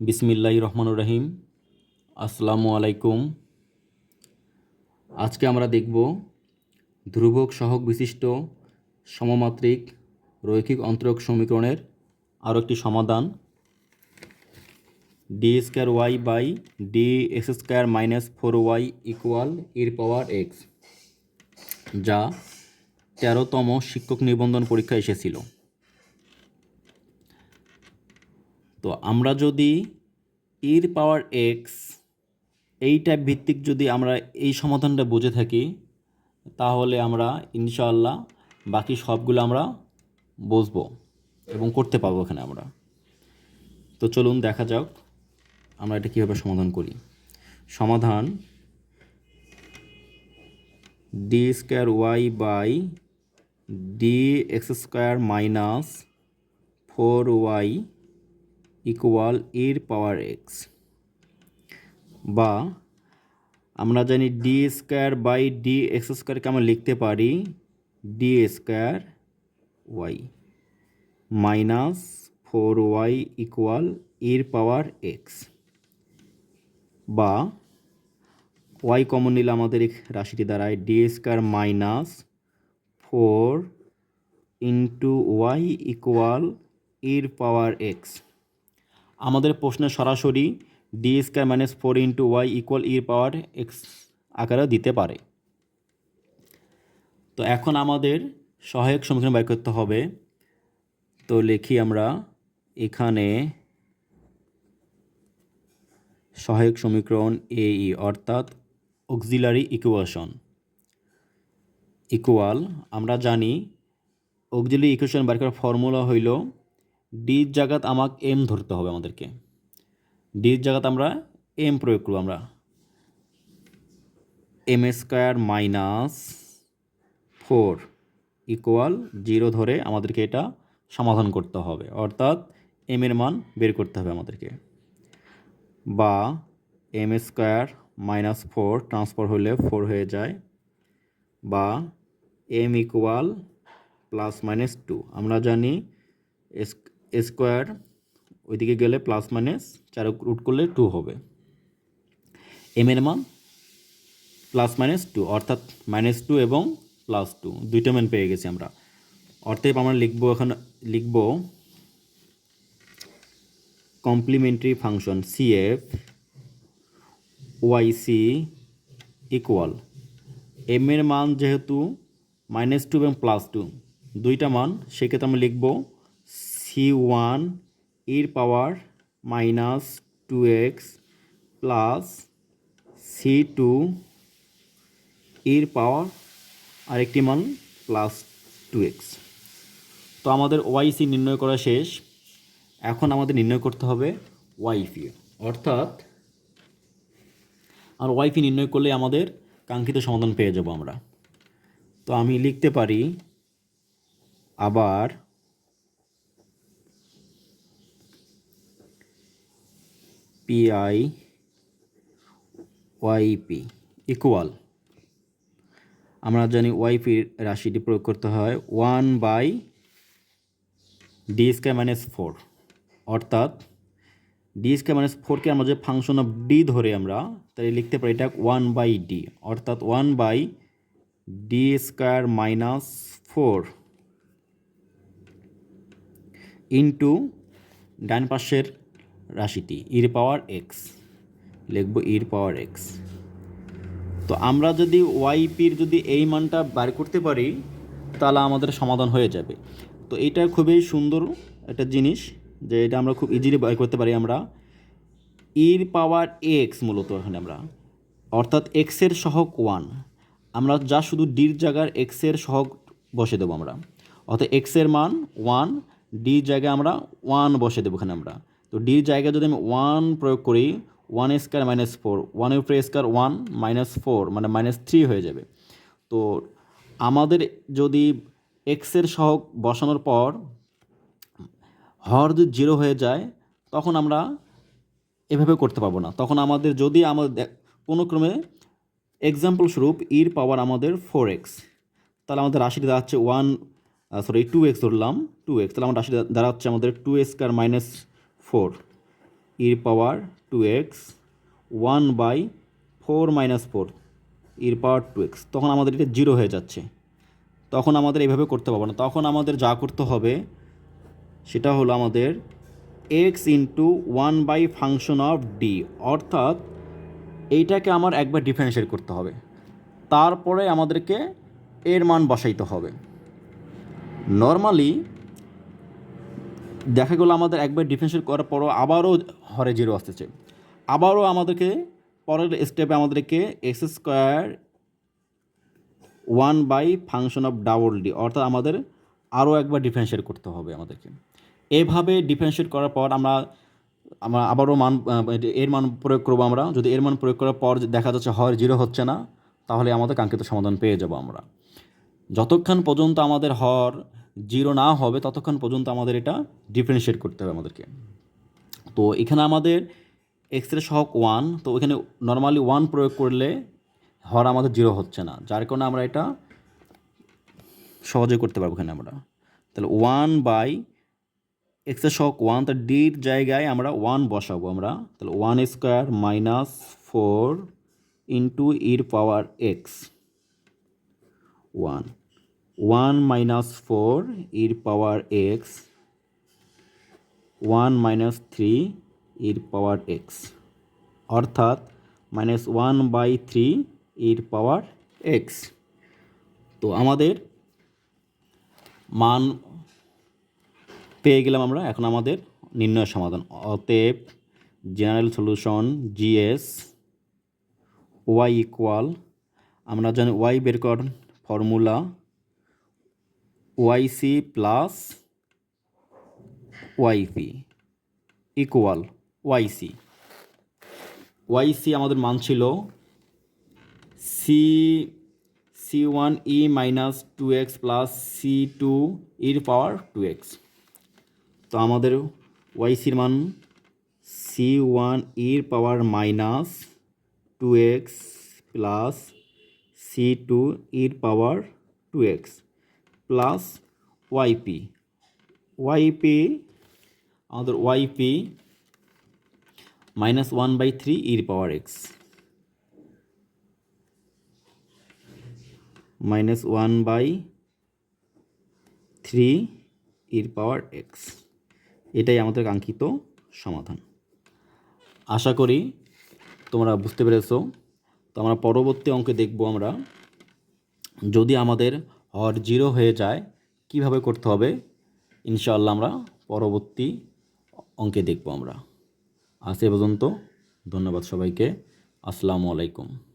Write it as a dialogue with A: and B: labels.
A: বিসমিল্লাহ রহমানুর রহিম। আসসালামু আলাইকুম। আজকে আমরা দেখব ধ্রুবক সহগ বিশিষ্ট সমমাত্রিক রৈখিক অন্তরক সমীকরণের আরও একটি সমাধান D square Y by D X square minus four Y equal এর পাওয়ার এক্স যা তেরোতম শিক্ষক নিবন্ধন পরীক্ষা এসেছিল। তো আমরা যদি ইর পাওয়ার এক্স এইটা ভিত্তিক যদি আমরা এই সমাধানটা বুঝে থাকি, তাহলে আমরা ইনশাআল্লাহ বাকি সবগুলো আমরা বুঝব এবং করতে পারব এখানে আমরা। তো চলুন দেখা যাক আমরা এটা কীভাবে সমাধান করি। সমাধান D square Y by D X square minus four Y equal এর পাওয়ার এক্স বা আমরা জানি D square by D X স্কোয়ারকে আমরা লিখতে পারি D square Y minus four Y equal এর পাওয়ার এক্স বা ওয়াই কমন নিলে আমাদের এই রাশিটি দাঁড়ায় D square minus four into Y equal এর পাওয়ার এক্স আমাদের প্রশ্নে সরাসরি D square minus four into Y equal ইর পাওয়ার এক্স আকারে দিতে পারে। তো এখন আমাদের সহায়ক সমীকরণ বের করতে হবে। তো লিখি আমরা এখানে সহায়ক সমীকরণ এ ই অর্থাৎ অক্সিলারি ইকুয়েশন ইকুয়াল আমরা জানি অক্সিলারি ইকুয়েশন বের করার ফর্মুলা হইল ডির জায়গাত আমাক এম ধরতে হবে আমাদেরকে। ডির জায়গাত আমরা এম প্রয়োগ করব আমরা। M square minus four equal zero ধরে আমাদেরকে এটা সমাধান করতে হবে। অর্থাৎ এম এর মান বের করতে হবে আমাদেরকে। বা M square minus four transfer হলে ফোর হয়ে যায়। বা M equal plus minus two. আমরা জানি স্কোয়ার ওইদিকে গেলে প্লাস মাইনাস চার রুট করলে টু হবে। এম এর মান প্লাস মাইনাস টু অর্থাৎ মাইনাস টু এবং প্লাস টু দুইটা মান পেয়ে গেছি আমরা। অর্থাৎ আমরা লিখব এখন, লিখব complementary function CF YC equal M এর মান যেহেতু মাইনাস টু এবং প্লাস টু দুইটা মান, সেক্ষেত্রে আমরা লিখব সি ওয়ানের power minus two X plus C two এর পাওয়ার আরেকটি মান প্লাস টু এক্স তো আমাদের ওয়াইসি নির্ণয় করা শেষ। এখন আমাদের নির্ণয় করতে হবে ওয়াইফি অর্থাৎ আর ওয়াইফি নির্ণয় করলে আমাদের কাঙ্ক্ষিত সমাধান পেয়ে যাব আমরা। তো আমি লিখতে পারি আবার পিআই ওয়াইপি ইকুয়াল আমরা জানি ওয়াইপির রাশিটি প্রয়োগ করতে হয় one by D square minus four অর্থাৎ ডি স্কোয়ার মাইনাস ফোরকে আমরা যে ফাংশন অফ ডি ধরে আমরা তাই লিখতে পারি এটা ওয়ান বাই ডি অর্থাৎ one by D square minus four into ডান পাশের রাশিটি ইর পাওয়ার এক্স লিখব ইর পাওয়ার এক্স তো আমরা যদি ওয়াইপির যদি এই মানটা বার করতে পারি, তাহলে আমাদের সমাধান হয়ে যাবে। তো এটা খুবই সুন্দর একটা জিনিস যে এটা আমরা খুব ইজিলি বার করতে পারি আমরা। ইর পাওয়ার এক্স মূলত এখানে আমরা। অর্থাৎ এক্সের সহক ওয়ান আমরা যা শুধু ডির জায়গার এক্সের সহক বসে দেবো আমরা। অর্থাৎ এক্সের মান ওয়ান ডির জায়গায় আমরা ওয়ান বসে দেবো এখানে আমরা। তো ডির জায়গায় যদি আমি ওয়ান প্রয়োগ করি ওয়ান স্কোয়ার মাইনাস ফোর ওয়ানের উপরে স্কোয়ার ওয়ান মাইনাস ফোর মানে মাইনাস থ্রি হয়ে যাবে। তো আমাদের যদি এক্সের সহগ বসানোর পর হর যদি জিরো হয়ে যায়, তখন আমরা এভাবে করতে পারব না। তখন আমাদের যদি আমাদের কোনো ক্রমে এক্সাম্পল স্বরূপ ইর পাওয়ার আমাদের ফোর এক্স তাহলে আমাদের রাশিটি দাঁড়াচ্ছে ওয়ান সরি টু এক্স ধরলাম টু এক্স তাহলে আমার রাশি দাঁড়াচ্ছে আমাদের টু স্কোয়ার মাইনাস ফোর। ইর power two X one by four minus four ইর পাওয়ার টু এক্স তখন আমাদের এটা জিরো হয়ে যাচ্ছে। তখন আমাদের এইভাবে করতে পারব না। তখন আমাদের যা করতে হবে, সেটা হলো আমাদের X into one by function of D অর্থাৎ এইটাকে আমার একবার ডিফারেন্সিয়েট করতে হবে। তারপরে আমাদেরকে এর মান বসাইতে হবে। নর্মালি দেখা গেলো আমাদের একবার ডিফারেন্সিয়েট করার পরও আবারও হরে জিরো আসতেছে। আবারও আমাদেরকে পরের স্টেপে আমাদেরকে X square one by function of double D অর্থাৎ আমাদের আরও একবার ডিফারেন্সিয়েট করতে হবে আমাদেরকে। এভাবে ডিফারেন্সিয়েট করার পর আমরা আমরা আবারও মান এর মান প্রয়োগ করব আমরা। যদি এর মান প্রয়োগ করার পর দেখা যাচ্ছে হয় জিরো হচ্ছে না, তাহলে আমাদের কাঙ্ক্ষিত সমাধান পেয়ে যাব আমরা। যতক্ষণ পর্যন্ত আমাদের হর জিরো না হবে ততক্ষণ পর্যন্ত আমাদের এটা ডিফারেন্সিয়েট করতে হবে আমাদেরকে। তো এখানে আমাদের এক্সের সহক ওয়ান তো এখানে নর্মালি ওয়ান প্রয়োগ করলে হর আমাদের জিরো হচ্ছে না। যার কারণে আমরা এটা সহজে করতে পারব এখানে আমরা। তাহলে ওয়ান বাই এক্সের সহক ওয়ান তার ডির জায়গায় আমরা ওয়ান বসাবো আমরা। তাহলে one square minus four into ইর power X one one minus four ইর power X, one minus three ইর পাওয়ার এক্স, অর্থাৎ মাইনাস ওয়ান বাই থ্রি ইর পাওয়ার এক্স। তো আমাদের মান পেয়ে গেলাম আমরা, এখন আমাদের নির্ণয় সমাধান। অতএব general solution GS Y equal, আমরা জানি ওয়াই বের কর formula YC plus YP equal YC YC আমাদের মান ছিল C C one E minus two X plus C two ইর পাওয়ার টু এক্স তো আমাদের ওয়াইসির মান সি ওয়ান ইর power minus two X plus C two ইর power two X plus YP YP আমাদের YP minus one by three ইর power X minus one by three ইর power x এটাই আমাদের কাঙ্ক্ষিত সমাধান। আশা করি তোমরা বুঝতে পেরেছ। তো আমরা পরবর্তী অঙ্কে দেখব আমরা। যদি আমাদের হর জিরো হয়ে যায়, কীভাবে করতে হবে? ইনশাআল্লাহ আমরা পরবর্তী অঙ্কে দেখব আমরা। আজ এ পর্যন্ত, ধন্যবাদ সবাইকে। আসসালামু আলাইকুম।